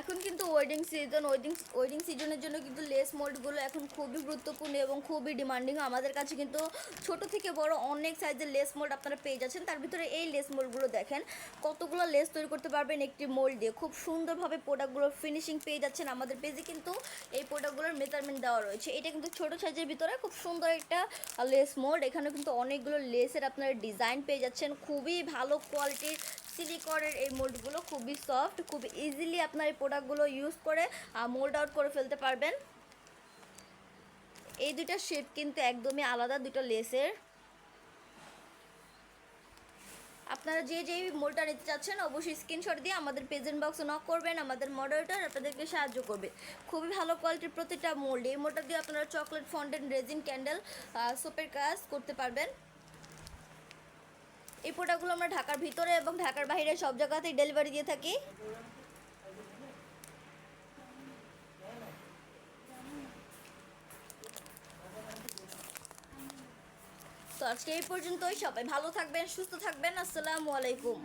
এখন কিন্তু wedding season wedding wedding সিজনের জন্য কিন্তু লেস মোল্ডগুলো এখন খুবই গুরুত্বপূর্ণ এবং খুবই ডিমান্ডিং আমাদের কাছে কিন্তু ছোট থেকে বড় অনেক সাইজের লেস মোল্ড আপনারা পেয়ে যাচ্ছেন। তার ভিতরে এই লেস মোল্ডগুলো দেখেন, কতগুলো লেস তৈরি করতে পারবেন একটি মোল্ড দিয়ে। খুব সুন্দরভাবে প্রোডাক্টগুলোর ফিনিশিং পেয়ে যাচ্ছেন আমাদের পেজে কিন্তু এই প্রোডাক্টগুলোর মেজারমেন্ট দেওয়া রয়েছে। এটা কিন্তু ছোট সাইজের ভিতরে খুব সুন্দর একটা লেস মোল্ড এখানে কিন্তু অনেকগুলো লেসের আপনারা ডিজাইন পেয়ে যাচ্ছেন। খুবই ভালো কোয়ালিটির সিলিকনের এই মোল্ডগুলো খুবই সফট খুব ইজিলি আপনার এই প্রোডাক্টগুলো ইউজ করে মোল্ড আউট করে ফেলতে পারবেন। এই দুইটা শেপ কিন্তু একদমই আলাদা দুটো লেসের আপনারা যে যেই মোলটা নিতে চাচ্ছেন, অবশ্যই স্ক্রিনশট দিয়ে আমাদের প্রেজেন্ট বক্সে নক করবেন, আমাদের মডারেটর আপনাদেরকে সাহায্য করবে। খুবই ভালো কোয়ালিটির প্রতিটা মোল্ড এই মোলটা দিয়ে আপনারা চকলেট ফন্ডেন্ট রেজিন ক্যান্ডেল সোপের কাজ করতে পারবেন। এই প্রোডাক্টগুলো আমরা ঢাকার ভিতরে এবং ঢাকার বাইরে সব জায়গাতেই ডেলিভারি দিয়ে থাকি। তো আজকে এই পর্যন্তই, সবাই ভালো থাকবেন, সুস্থ থাকবেন, আসসালামু আলাইকুম।